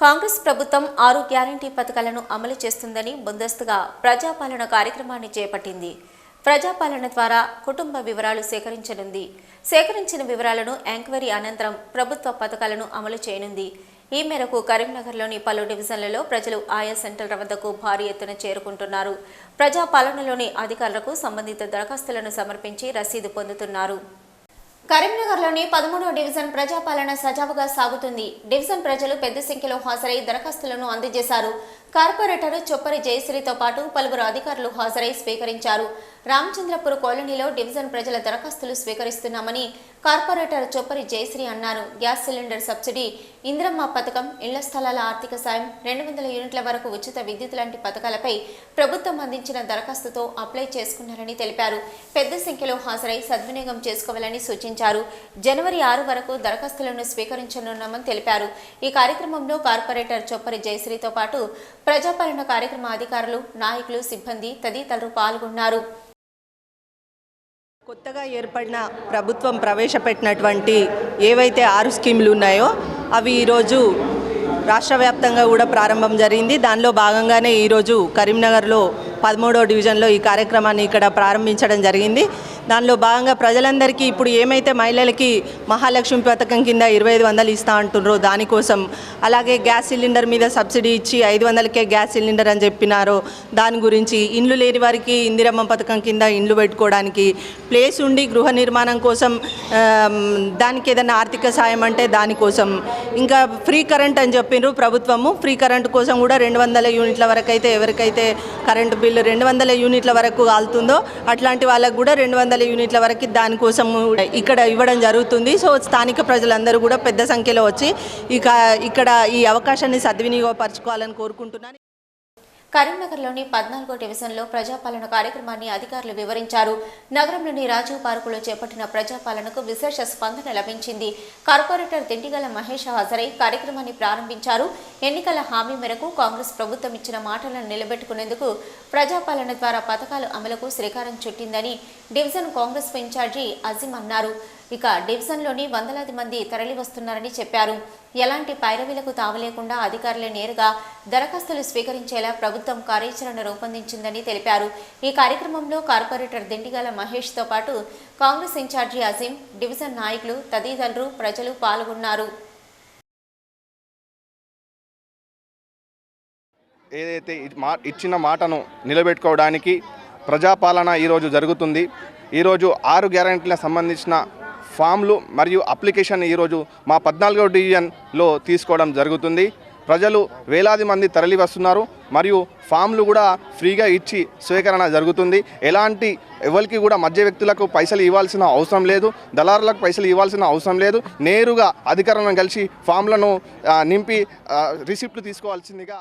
కాంగ్రెస్ ప్రభుత్వం ఆరు గ్యారంటీ పథకాలను అమలు చేస్తుందని ముందస్తుగా ప్రజాపాలన కార్యక్రమాన్ని చేపట్టింది. ప్రజాపాలన ద్వారా కుటుంబ వివరాలు సేకరించనుంది. సేకరించిన వివరాలను ఎంక్వైరీ అనంతరం ప్రభుత్వ పథకాలను అమలు చేయనుంది. ఈ మేరకు కరీంనగర్లోని పలు డివిజన్లలో ప్రజలు ఆయా సెంటర్ల వద్దకు భారీ ఎత్తున చేరుకుంటున్నారు. ప్రజాపాలనలోని అధికారులకు సంబంధిత దరఖాస్తులను సమర్పించి రసీదు పొందుతున్నారు. కరీంనగర్లోని పదమూడవ డివిజన్ ప్రజాపాలన సజావుగా సాగుతుంది. డివిజన్ ప్రజలు పెద్ద సంఖ్యలో హాజరై దరఖాస్తులను అందజేశారు. కార్పొరేటర్ చొప్పరి జయశ్రీతో పాటు పలువురు అధికారులు హాజరై స్వీకరించారు. రామచంద్రపూర్ కాలనీలో డివిజన్ ప్రజల దరఖాస్తులు స్వీకరిస్తున్నామని కార్పొరేటర్ చొప్పరి జయశ్రీ అన్నారు. గ్యాస్ సిలిండర్ సబ్సిడీ ఇంద్రమ్మ పథకం ఇళ్ళ స్థలాల ఆర్థిక సాయం రెండు వందల యూనిట్ల వరకు ఉచిత విద్యుత్ లాంటి పథకాలపై ప్రభుత్వం అందించిన దరఖాస్తుతో అప్లై చేసుకున్నారని తెలిపారు. పెద్ద సంఖ్యలో హాజరై సద్వినియోగం చేసుకోవాలని సూచించారు. జనవరి ఆరు వరకు దరఖాస్తులను స్వీకరించనున్నామని తెలిపారు. ఈ కార్యక్రమంలో కార్పొరేటర్ చొప్పరి జయశ్రీతో పాటు ప్రజాపాలన కార్యక్రమ అధికారులు నాయకులు సిబ్బంది తదితరులు పాల్గొన్నారు. కొత్తగా ఏర్పడిన ప్రభుత్వం ప్రవేశపెట్టినటువంటి ఏవైతే ఆరు స్కీములు ఉన్నాయో అవి ఈరోజు రాష్ట్ర వ్యాప్తంగా కూడా ప్రారంభం జరిగింది. దానిలో భాగంగానే ఈరోజు కరీంనగర్లో పదమూడో డివిజన్లో ఈ కార్యక్రమాన్ని ఇక్కడ ప్రారంభించడం జరిగింది. దానిలో భాగంగా ప్రజలందరికీ ఇప్పుడు ఏమైతే మహిళలకి మహాలక్ష్మి పథకం కింద ఇరవై ఐదు వందలు ఇస్తా అంటున్నారో దానికోసం అలాగే గ్యాస్ సిలిండర్ మీద సబ్సిడీ ఇచ్చి ఐదు వందలకే గ్యాస్ సిలిండర్ అని చెప్పినారో దాని గురించి ఇండ్లు లేని వారికి ఇందిరమ్మ పథకం కింద ఇండ్లు పెట్టుకోవడానికి ప్లేస్ ఉండి గృహ నిర్మాణం కోసం దానికి ఏదైనా ఆర్థిక సాయం అంటే దానికోసం. ఇంకా ఫ్రీ కరెంట్ అని చెప్పిండ్రు ప్రభుత్వము ఫ్రీ కరెంట్ కోసం కూడా రెండు వందల యూనిట్ల వరకు అయితే ఎవరికైతే కరెంటు బిల్లు రెండు వందల యూనిట్ల వరకు కాలుతుందో అట్లాంటి వాళ్ళకు కూడా రెండు వందల యూనిట్ల వరకు దానికోసం ఇక్కడ ఇవ్వడం జరుగుతుంది. సో స్థానిక ప్రజలందరూ కూడా పెద్ద సంఖ్యలో వచ్చి ఇక ఇక్కడ ఈ అవకాశాన్ని సద్వినియోగపరచుకోవాలని కోరుకుంటున్నాను. కరీంనగర్లోని పద్నాలుగో డివిజన్లో ప్రజాపాలన కార్యక్రమాన్ని అధికారులు వివరించారు. నగరంలోని రాజీవ్ పార్కులో చేపట్టిన ప్రజాపాలనకు విశేష స్పందన లభించింది. కార్పొరేటర్ దిండిగల మహేష్ హాజరై కార్యక్రమాన్ని ప్రారంభించారు. ఎన్నికల హామీ మేరకు కాంగ్రెస్ ప్రభుత్వం ఇచ్చిన మాటలను నిలబెట్టుకునేందుకు ప్రజాపాలన ద్వారా పథకాలు అమలుకు శ్రీకారం చుట్టిందని డివిజన్ కాంగ్రెస్ ఇన్ఛార్జి అజీం అన్నారు. ఇక డివిజన్లోని వందలాది మంది తరలి వస్తున్నారని చెప్పారు. ఎలాంటి పైరవీలకు తావలేకుండా అధికారులే నేరుగా దరఖాస్తులు స్వీకరించేలా ప్రభుత్వం కార్యాచరణ రూపొందించిందని తెలిపారు. ఈ కార్యక్రమంలో కార్పొరేటర్ దిండిగల మహేష్తో పాటు కాంగ్రెస్ ఇన్ఛార్జి అజీం డివిజన్ నాయకులు తదితరులు ప్రజలు పాల్గొన్నారు. ఏదైతే మా ఇచ్చిన మాటను నిలబెట్టుకోవడానికి ప్రజాపాలన ఈరోజు జరుగుతుంది. ఈరోజు ఆరు గ్యారంటీలకు సంబంధించిన ఫామ్లు మరియు అప్లికేషన్ ఈరోజు మా పద్నాలుగో డివిజన్లో తీసుకోవడం జరుగుతుంది. ప్రజలు వేలాది మంది తరలి వస్తున్నారు మరియు ఫామ్లు కూడా ఫ్రీగా ఇచ్చి స్వీకరణ జరుగుతుంది. ఎలాంటి ఎవరికి కూడా మధ్య వ్యక్తులకు పైసలు ఇవ్వాల్సిన అవసరం లేదు. దళారులకు పైసలు ఇవ్వాల్సిన అవసరం లేదు. నేరుగా అధికారులను కలిసి ఫామ్లను నింపి రిసిప్ట్లు తీసుకోవాల్సిందిగా